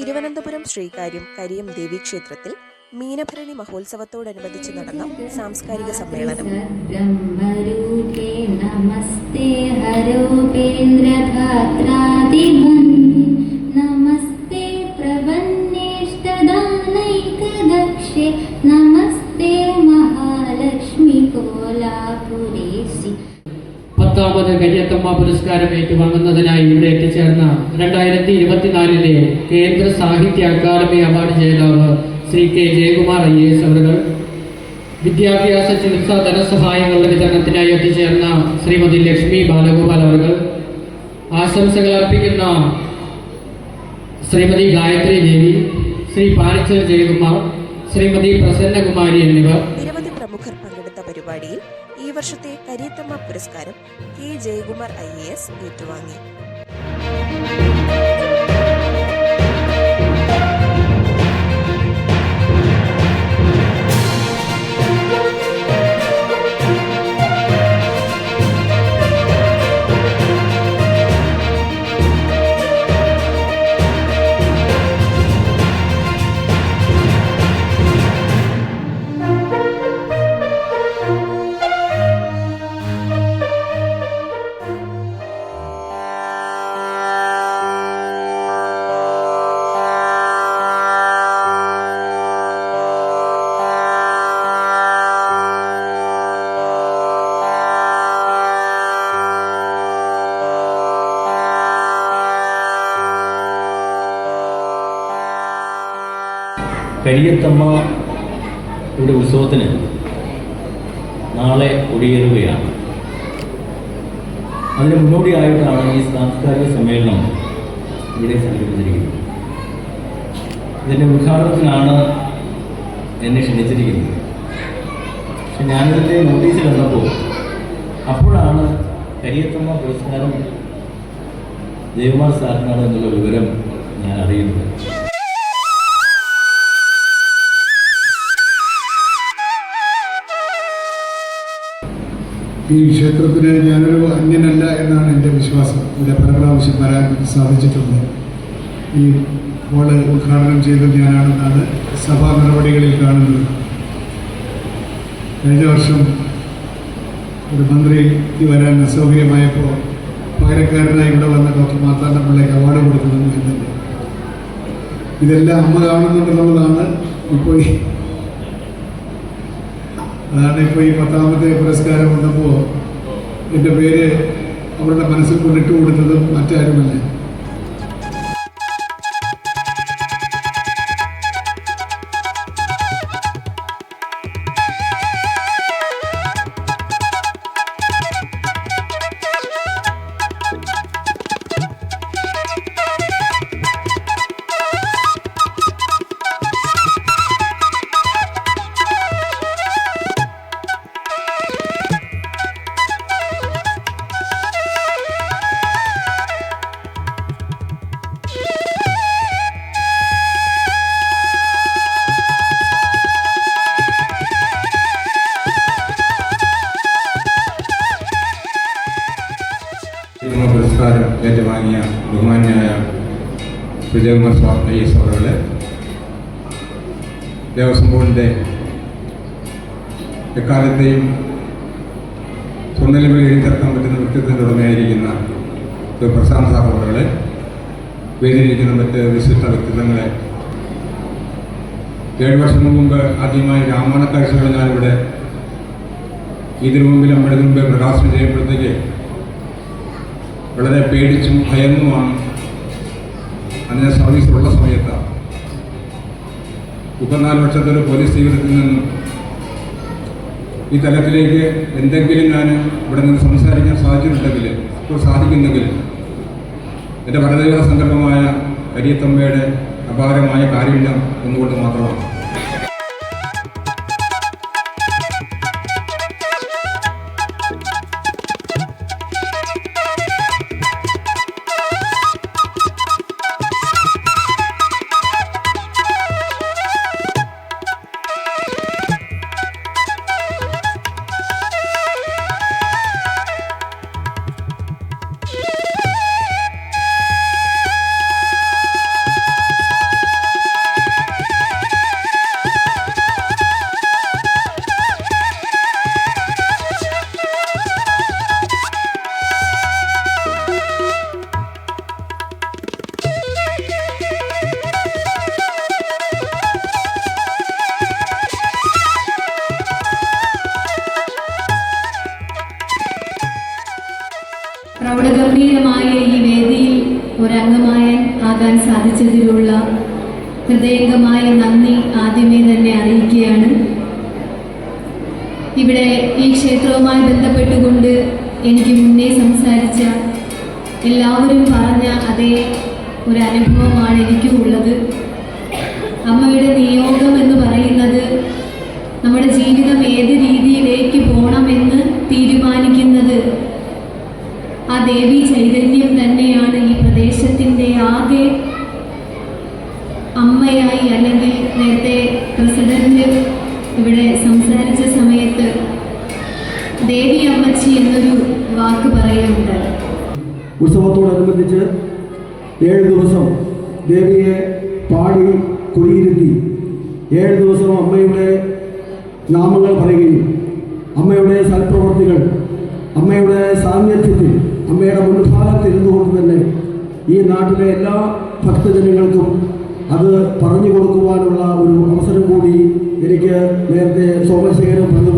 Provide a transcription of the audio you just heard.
തിരുവനന്തപുരം ശ്രീകാര്യം കരിയം ദേവീക്ഷേത്രത്തിൽ മീനഭരണി മഹോത്സവത്തോടനുബന്ധിച്ച് നടന്ന സാംസ്കാരിക സമ്മേളനം. നമസ്തേ ഹരൂപേന്ദ്രഭാത്രാതിമന്ത്ര പത്താമത് കരിയത്തമ്മ പുരസ്കാരം ഏറ്റുവാങ്ങുന്നതിനായി ഇവിടെ എത്തിച്ചേർന്ന രണ്ടായിരത്തി ഇരുപത്തിനാലിലെ കേന്ദ്ര സാഹിത്യ അക്കാദമി അവാർഡ് ജേതാവ് Shri K Jayakumar I S അവരുകൾ. വിദ്യാഭ്യാസ ചികിത്സാ ധനസഹായങ്ങളുടെ വിതരണത്തിനായി എത്തിച്ചേർന്ന ശ്രീമതി ലക്ഷ്മി ബാലഗോപാൽ അവരുകൾ. ആശംസകൾ അർപ്പിക്കുന്ന ശ്രീമതി ഗായത്രി ദേവി ശ്രീ പാരിച്ചൽ ജയകുമാർ ശ്രീമതി പ്രസന്നകുമാരി എന്നിവർ. നിരവധി പ്രമുഖർ പങ്കെടുത്ത പരിപാടിയിൽ ഈ വർഷത്തെ കരിയത്തമ്മ പുരസ്കാരം കെ ജയകുമാർ ഐ ഏറ്റുവാങ്ങി. കരിയത്തമ്മ ഇവിടെ ഉത്സവത്തിന് നാളെ ഒടിയേറുകയാണ്. അതിന് മുന്നോടിയായിട്ടാണ് ഈ സാംസ്കാരിക സമ്മേളനം ഇവിടെ സംഘടിപ്പിച്ചിരിക്കുന്നത്. ഇതിന്റെ ഉദ്ഘാടനത്തിനാണ് എന്നെ ക്ഷണിച്ചിരിക്കുന്നത്. പക്ഷെ ഞാനിതിന്റെ നോട്ടീസിൽ വന്നപ്പോൾ അപ്പോഴാണ് കരിയത്തമ്മ പുരസ്കാരം ദേവമാർ സാറിനാണ് എന്നുള്ള വിവരം ഞാൻ അറിയുന്നത്. ഈ ക്ഷേത്രത്തിന് ഞാനൊരു അന്യനല്ല എന്നാണ് എന്റെ വിശ്വാസം. ഇവിടെ പല പ്രാവശ്യം വരാൻ സാധിച്ചിട്ടുണ്ട്. ഈ ഹോൾ ഉദ്ഘാടനം ചെയ്തത് ഞാനാണെന്നാണ് സഭാ നടപടികളിൽ കാണുന്നത്. കഴിഞ്ഞ വർഷം ഒരു മന്ത്രിക്ക് വരാൻ അസൗകര്യമായപ്പോൾ പകരക്കാരനായി ഇവിടെ വന്ന ഡോക്ടർ മാത്താന്റെ പിള്ളേക്ക് അവാർഡ് കൊടുക്കുന്നു എന്നുണ്ട് ഇതെല്ലാം അമ്മ കാണുന്നുണ്ടെന്നുള്ളതാണ് ഇപ്പോൾ അതാണ് ഇപ്പോൾ ഈ പത്താമത്തെ പുരസ്കാരം വന്നപ്പോൾ എന്റെ പേര് അവരുടെ മനസ്സിൽ കൊണ്ടിട്ട് കൊടുത്തതും മറ്റാരുമല്ല. വിജയകുമാർ സ്വാമി അവരുടെ ദേവസ്വം ബോർഡിന്റെ എക്കാലത്തെയും സ്വർണലിപിൽ എഴുതിത്തീർക്കാൻ പറ്റുന്ന വ്യക്തിത്വത്തിന്റെ ഉടമയായിരിക്കുന്ന പ്രശാന്ത് അവരുടെ വേദിയിലിരിക്കുന്ന മറ്റ് വിശിഷ്ട വ്യക്തിത്വങ്ങളെ ഏഴ് വർഷം മുമ്പ് ആദ്യമായി രാമായണ കാഴ്ചകൾ ഞാനിവിടെ ഇതിനു മുമ്പിൽ നമ്മുടെ മുമ്പേ പ്രകാശനം ചെയ്യുമ്പോഴത്തേക്ക് വളരെ പേടിച്ചും ഭയന്നുമാണ് അന്ന് സർവീസിലുള്ള സമയത്താണ് മുപ്പത്തിനാല് വർഷത്തെ ഒരു പോലീസ് ജീവിതത്തിൽ നിന്നും ഈ തലത്തിലേക്ക് എന്തെങ്കിലും ഞാൻ ഇവിടെ നിന്ന് സംസാരിക്കാൻ സാധിച്ചിട്ടുണ്ടെങ്കിൽ ഇപ്പോൾ സാധിക്കുന്നെങ്കിൽ എന്റെ പരദൈവ സങ്കല്പമായ കരിയത്തമ്മയുടെ അപാരമായ കാരുണ്യം എന്നുകൊണ്ട് മാത്രമാണ്. സാധിച്ചതിലുള്ള ഹൃദയംഗമായ നന്ദി ആദ്യമേ തന്നെ അറിയിക്കുകയാണ്. ഇവിടെ ഈ ക്ഷേത്രവുമായി ബന്ധപ്പെട്ടുകൊണ്ട് എനിക്ക് മുന്നേ സംസാരിച്ച എല്ലാവരും പറഞ്ഞ അതേ ഒരു അനുഭവമാണ് എനിക്കും ഉള്ളത് അമ്മയുടെ നിയോഗം എന്ന് പറയുന്നത് നമ്മുടെ ജീവിതം ഏത് രീതിയിലേക്ക് പോകണമെന്ന് തീരുമാനിക്കുന്നത് ആ ദേവി ചൈതന്യം തന്നെയാണ് ഈ പ്രദേശത്തിന്റെ ആകെ അമ്മയായി അല്ലെങ്കിൽ നേരത്തെ പ്രസിഡന്റ് ഇവിടെ സംസാരിച്ച സമയത്ത് ദേവി അമ്മച്ചി എന്നൊരു വാക്ക് പറയുന്നുണ്ട്. ഉത്സവത്തോടനുബന്ധിച്ച് ഏഴ് ദിവസം ദേവിയെ പാടി കുടിയിരുത്തി ഏഴ് ദിവസം അമ്മയുടെ നാമങ്ങൾ പറയുകയും അമ്മയുടെ സൽപ്രവർത്തികൾ അമ്മയുടെ സാന്നിധ്യത്തിൽ അമ്മയുടെ മുൻഭാഗത്തിരുന്നു കൊണ്ട് തന്നെ ഈ നാട്ടിലെ എല്ലാ ഭക്തജനങ്ങൾക്കും അത് പറഞ്ഞു കൊടുക്കുവാനുള്ള ഒരു അവസരം കൂടി എനിക്ക് നേരത്തെ സോമശേഖരൻ അതുപോലെ